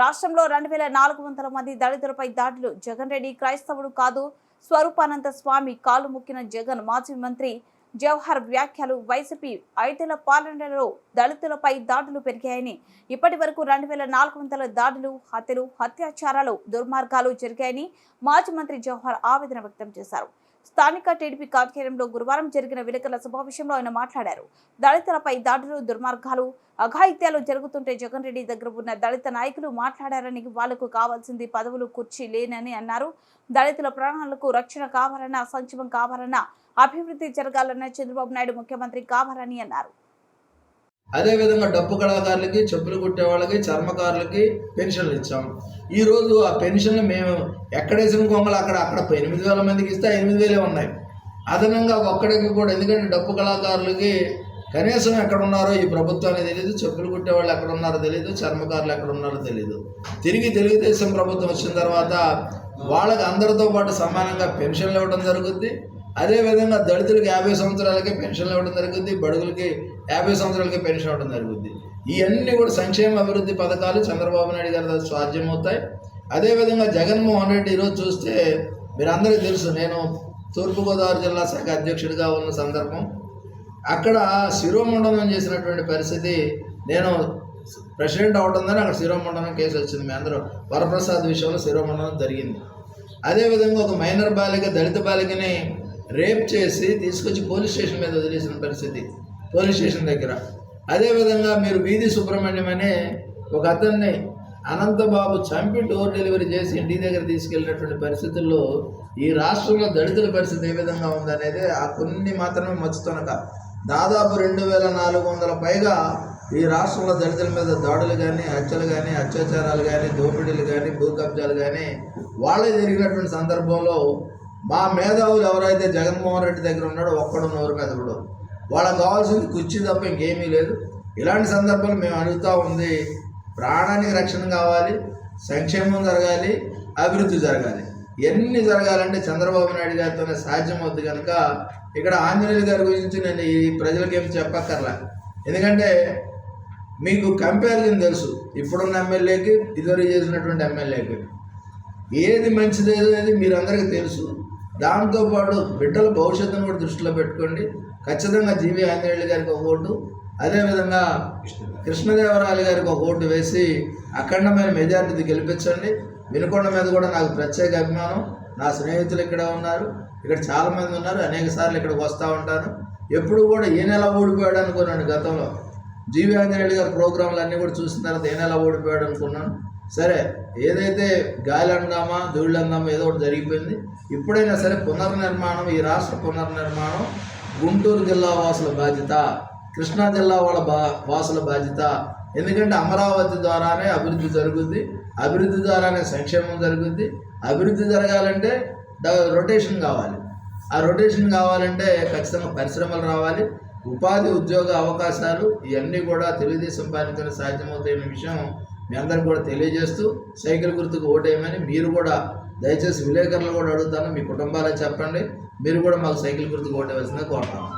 రాష్ట్రంలో రెండు వేల నాలుగు వందల మంది దళితులపై దాడులు. జగన్ రెడ్డి క్రైస్తవుడు కాదు. స్వరూపానంద స్వామి కాలు ముక్కిన జగన్ మాజీ మంత్రి. జవహర్ వ్యాఖ్యలు వైసీపీ ఐదేళ్ళ పాలనలో దళితులపై దాడులు పెరిగాయని. ఇప్పటి వరకు రెండు వేల నాలుగు వందల దాడులు హత్యలు అత్యాచారాలు దుర్మార్గాలు జరిగాయని మాజీ మంత్రి జవహర్ ఆవేదన వ్యక్తం చేశారు. స్థానిక టీడీపీ కార్యాలయంలో గురువారం జరిగిన విలేకరుల సమావేశంలో ఆయన మాట్లాడారు. దళితులపై దాడులు దుర్మార్గాలు అఘాయిత్యాలు జరుగుతుంటే జగన్ రెడ్డి దగ్గర ఉన్న దళిత నాయకులు మాట్లాడారని వాళ్ళకు కావాల్సింది పదవులు కుర్చీ లేనని అన్నారు. దళితుల ప్రాణాలకు రక్షణ కావాలన్నా సంక్షేమం కావాలన్నా అభివృద్ధి జరగాలన్న చంద్రబాబు నాయుడు ముఖ్యమంత్రి కావాలని అన్నారు. అదేవిధంగా డప్పు కళాకారులకి చెప్పులు కుట్టే వాళ్ళకి చర్మకారులకి పెన్షన్లు ఇచ్చాం. ఈరోజు ఆ పెన్షన్లు మేము ఎక్కడేసిన కొంగలు? అక్కడ అక్కడ ఎనిమిది వేల మందికి ఇస్తే ఎనిమిది వేలే ఉన్నాయి. అదనంగా ఒక్కడికి కూడా ఎందుకంటే డప్పు కళాకారులకి కనీసం ఎక్కడ ఉన్నారో ఈ ప్రభుత్వానికి తెలియదు చెప్పులు కుట్టే వాళ్ళు ఎక్కడ ఉన్నారో తెలియదు చర్మకారులు ఎక్కడ ఉన్నారో తెలియదు తిరిగి తెలుగుదేశం ప్రభుత్వం వచ్చిన తర్వాత వాళ్ళకి అందరితో పాటు సమానంగా పెన్షన్లు ఇవ్వడం జరుగుద్ది. అదేవిధంగా దళితులకు యాభై సంవత్సరాలకే పెన్షన్లు ఇవ్వడం జరుగుద్ది బడుగులకి యాభై సంవత్సరాలకే పెన్షన్ ఇవ్వడం జరుగుద్ది. ఇవన్నీ కూడా సంక్షేమ అభివృద్ధి పథకాలు చంద్రబాబు నాయుడు గారి సాధ్యమవుతాయి. అదేవిధంగా జగన్మోహన్ రెడ్డి ఈరోజు చూస్తే మీరందరికీ తెలుసు నేను తూర్పుగోదావరి జిల్లా శాఖ అధ్యక్షుడిగా ఉన్న సందర్భం. అక్కడ శిరోమండనం చేసినటువంటి పరిస్థితి నేను ప్రెసిడెంట్ అవడందని అక్కడ శిరోమండనం కేసు వచ్చింది. మీ అందరూ వరప్రసాద్ విషయంలో శిరోమండనం జరిగింది. అదేవిధంగా ఒక మైనర్ బాలిక దళిత బాలికని రేప్ చేసి తీసుకొచ్చి పోలీస్ స్టేషన్ మీద వదిలేసిన పరిస్థితి పోలీస్ స్టేషన్ దగ్గర. అదేవిధంగా మీరు వీధి సుబ్రహ్మణ్యం అనే ఒక అతన్ని అనంతబాబు చంపి డోర్ డెలివరీ చేసి ఇంటి దగ్గర తీసుకెళ్ళినటువంటి పరిస్థితుల్లో ఈ రాష్ట్రంలో దళితుల పరిస్థితి ఏ విధంగా ఉందనేది ఆ కొన్ని మాత్రమే మచ్చుతనక దాదాపు రెండు వేల నాలుగు వందల పైగా ఈ రాష్ట్రంలో దళితుల మీద దాడులు కానీ హత్యలు కానీ అత్యాచారాలు కానీ దోపిడీలు కానీ భూ కబ్జాలు కానీ వాళ్ళే జరిగినటువంటి సందర్భంలో మా మేధావులు ఎవరైతే జగన్మోహన్ రెడ్డి దగ్గర ఉన్నాడో ఒక్కడు నోరు మీద కూడా వాళ్ళకి కావాల్సింది కుర్చీ తప్ప ఇంకేమీ లేదు. ఇలాంటి సందర్భాలు మేము అడుగుతూ ఉంది. ప్రాణానికి రక్షణ కావాలి సంక్షేమం జరగాలి అభివృద్ధి జరగాలి. ఎన్ని జరగాలంటే చంద్రబాబు నాయుడు గారితోనే సాధ్యమవుద్ది కనుక ఇక్కడ ఆంజనేయులు గారి గురించి నేను ఈ ప్రజలకు ఏమి చెప్పక్కర్లా. ఎందుకంటే మీకు కంపారిజన్ తెలుసు. ఇప్పుడున్న ఎమ్మెల్యేకి ఇదివరకు చేసినటువంటి ఎమ్మెల్యేకి. ఏది మంచిది అనేది మీరందరికీ తెలుసు. దాంతోపాటు బిడ్డల భవిష్యత్తును కూడా దృష్టిలో పెట్టుకోండి. ఖచ్చితంగా జీవి ఆంజనేయులు గారికి ఒక ఓటు అదేవిధంగా కృష్ణదేవరాయలు గారికి ఒక ఓటు వేసి అఖండమైన మెజార్టీ గెలిపించండి. వినుకొండ మీద కూడా నాకు ప్రత్యేక అభిమానం. నా స్నేహితులు ఇక్కడ ఉన్నారు. ఇక్కడ చాలామంది ఉన్నారు. అనేక సార్లు ఇక్కడికి వస్తూ ఉంటాను. ఎప్పుడు కూడా ఏ నెల ఓడిపోయాడు అనుకున్నాను గతంలో. జీవి ఆంజనేయులు గారి ప్రోగ్రాంలు అన్నీ కూడా చూసిన తర్వాత ఏ నెల ఓడిపోయాడు అనుకున్నాను. సరే ఏదైతే గాలి అందామా ధూళ్ళు అందామా ఏదో ఒకటి జరిగిపోయింది ఇప్పుడైనా సరే పునర్నిర్మాణం ఈ రాష్ట్ర పునర్నిర్మాణం గుంటూరు జిల్లా వాసుల బాధ్యత కృష్ణా జిల్లా వాళ్ళ బా వాసుల బాధ్యత. ఎందుకంటే అమరావతి ద్వారానే అభివృద్ధి జరుగుద్ది అభివృద్ధి ద్వారానే సంక్షేమం జరుగుద్ది. అభివృద్ధి జరగాలంటే డ- రొటేషన్ కావాలి. ఆ రొటేషన్ కావాలంటే ఖచ్చితంగా పరిశ్రమలు రావాలి ఉపాధి ఉద్యోగ అవకాశాలు ఇవన్నీ కూడా తెలుగుదేశం పార్టీతో సాధ్యమవుతాయనే విషయం మీ అందరికి కూడా తెలియజేస్తూ సైకిల్ గుర్తుకు ఓటేయమని మీరు కూడా దయచేసి విలేకరులు కూడా అడుగుతాను మీ కుటుంబాలకు చెప్పండి. మీరు కూడా మాకు సైకిల్ గుర్తుకు ఓటేవలసిందిగా కోరుతాను